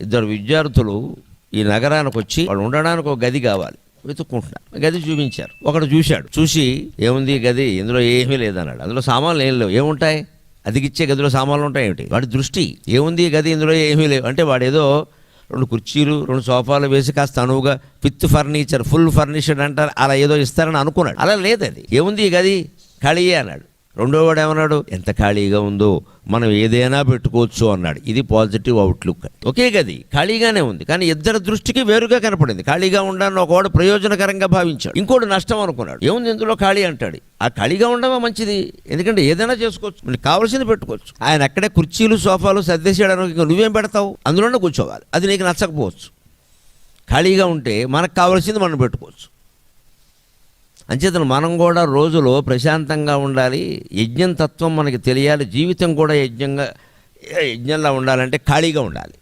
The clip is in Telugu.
ఇద్దరు విద్యార్థులు ఈ నగరానికి వచ్చి వాళ్ళు ఉండడానికి ఒక గది కావాలి. వెతుక్కుంటున్నారు. గది చూపించారు. ఒకడు చూశాడు. చూసి ఏముంది ఈ గది? ఇందులో ఏమీ లేదన్నాడు. అందులో సామాన్లు ఏం లేవు. ఏముంటాయి? అదిగిచ్చే గదిలో సామాన్లు ఉంటాయి ఏమిటి? వాడి దృష్టి ఏముంది గది? ఇందులో ఏమీ లేవు. అంటే వాడు ఏదో రెండు కుర్చీలు రెండు సోఫాలు వేసి కాస్త అనువుగా విత్ ఫర్నిచర్ ఫుల్ ఫర్నిచర్డ్ అంటారు. అలా ఏదో ఇస్తారని అనుకున్నాడు. అలా లేదు అది. ఏముంది ఈ గది? ఖాళీయే అన్నాడు. రెండోవాడు ఏమన్నాడు? ఎంత ఖాళీగా ఉందో మనం ఏదైనా పెట్టుకోవచ్చు అన్నాడు. ఇది పాజిటివ్ అవుట్లుక్ ఒకే గది ఖాళీగానే ఉంది. కానీ ఇద్దరి దృష్టికి వేరుగా కనపడింది. ఖాళీగా ఉండాలని ఒకవాడు ప్రయోజనకరంగా భావించాడు. ఇంకోటి నష్టం అనుకున్నాడు. ఏముంది ఇందులో ఖాళీ అంటాడు. ఆ ఖాళీగా ఉండడం మంచిది. ఎందుకంటే ఏదైనా చేసుకోవచ్చు. మనకి కావాల్సింది పెట్టుకోవచ్చు. ఆయన అక్కడే కుర్చీలు సోఫాలు సర్దేసేయడానికి ఇంకా నువ్వేం పెడతావు? అందులోనే కూర్చోవాలి. అది నీకు నచ్చకపోవచ్చు. ఖాళీగా ఉంటే మనకు కావాల్సింది మనం పెట్టుకోవచ్చు. అంచేతను మనం కూడా రోజులో ప్రశాంతంగా ఉండాలి. యజ్ఞం తత్వం మనకి తెలియాలి. జీవితం కూడా యజ్ఞంగా యజ్ఞంలా ఉండాలంటే ఖాళీగా ఉండాలి.